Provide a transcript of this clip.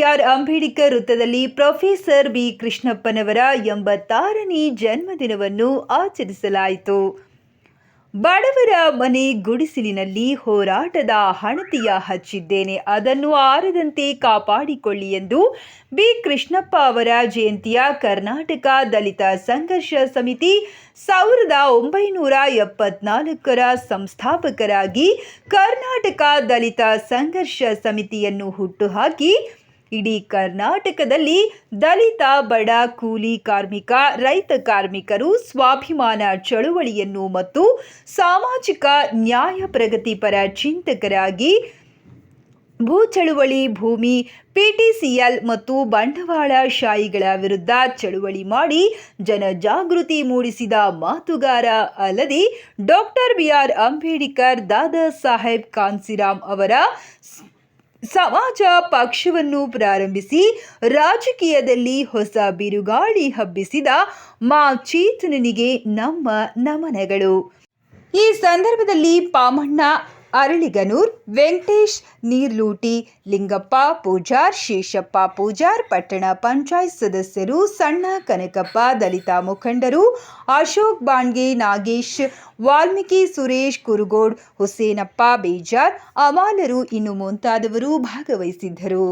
R Ambedkar ವೃತ್ತದಲ್ಲಿ professor B ಕೃಷ್ಣಪ್ಪನವರ ಎಂಬತ್ತಾರನೇ ಜನ್ಮದಿನವನ್ನು ಆಚರಿಸಲಾಯಿತು. ಬಡವರ ಮನೆ ಗುಡಿಸಿಲಿನಲ್ಲಿ ಹೋರಾಟದ ಹಣತೆಯ ಹಚ್ಚಿದ್ದೇನೆ. ಅದನ್ನು ಆರದಂತೆ ಕಾಪಾಡಿಕೊಳ್ಳಿ ಎಂದು ಬಿ. ಕೃಷ್ಣಪ್ಪ ಅವರ ಜಯಂತಿಯ ಕರ್ನಾಟಕ ದಲಿತ ಸಂಘರ್ಷ ಸಮಿತಿ ಸಾವಿರದ ಒಂಬೈನೂರ ಎಪ್ಪತ್ನಾಲ್ಕರ ಸಂಸ್ಥಾಪಕರಾಗಿ ಕರ್ನಾಟಕ ದಲಿತ ಸಂಘರ್ಷ ಸಮಿತಿಯನ್ನು ಹುಟ್ಟುಹಾಕಿ ಇಡೀ ಕರ್ನಾಟಕದಲ್ಲಿ ದಲಿತ, ಬಡ, ಕೂಲಿ ಕಾರ್ಮಿಕ, ರೈತ ಕಾರ್ಮಿಕರು ಸ್ವಾಭಿಮಾನ ಚಳುವಳಿಯನ್ನು ಮತ್ತು ಸಾಮಾಜಿಕ ನ್ಯಾಯ ಪ್ರಗತಿಪರ ಚಿಂತಕರಾಗಿ ಭೂ ಚಳುವಳಿ, ಭೂಮಿ ಪಿಟಿಸಿಎಲ್ ಮತ್ತು ಬಂಡವಾಳಶಾಹಿಗಳ ವಿರುದ್ಧ ಚಳುವಳಿ ಮಾಡಿ ಜನಜಾಗೃತಿ ಮೂಡಿಸಿದ ಮಾತುಗಾರ ಅಲ್ಲದೆ doctor B R Ambedkar, Dada Saheb Kanshiram ಅವರ ಸಮಾಜ ಪಕ್ಷವನ್ನು ಪ್ರಾರಂಭಿಸಿ ರಾಜಕೀಯದಲ್ಲಿ ಹೊಸ ಬಿರುಗಾಳಿ ಹಬ್ಬಿಸಿದ ಮಾ ಚೇತನನಿಗೆ ನಮ್ಮ ನಮನಗಳು. ಈ ಸಂದರ್ಭದಲ್ಲಿ ಪಾಮಣ್ಣ ಅರಳಿಗನೂರ್, ವೆಂಕಟೇಶ್, ನೀರ್ಲೂಟಿ, ಲಿಂಗಪ್ಪ, ಪೂಜಾರ್, ಶೇಷಪ್ಪ, ಪೂಜಾರ್, ಪಟ್ಟಣ ಪಂಚಾಯತ್ ಸದಸ್ಯರು, ಸಣ್ಣ ಕನಕಪ್ಪ, ದಲಿತ ಮುಖಂಡರು, ಅಶೋಕ್ ಬಾಣ್ಗೆ, ನಾಗೇಶ್, ವಾಲ್ಮೀಕಿ ಸುರೇಶ್, ಕುರುಗೋಡ್, ಹುಸೇನಪ್ಪ, ಬೇಜಾರ್ ಅಮಾಲರು ಇನ್ನು ಮುಂತಾದವರು ಭಾಗವಹಿಸಿದ್ದರು.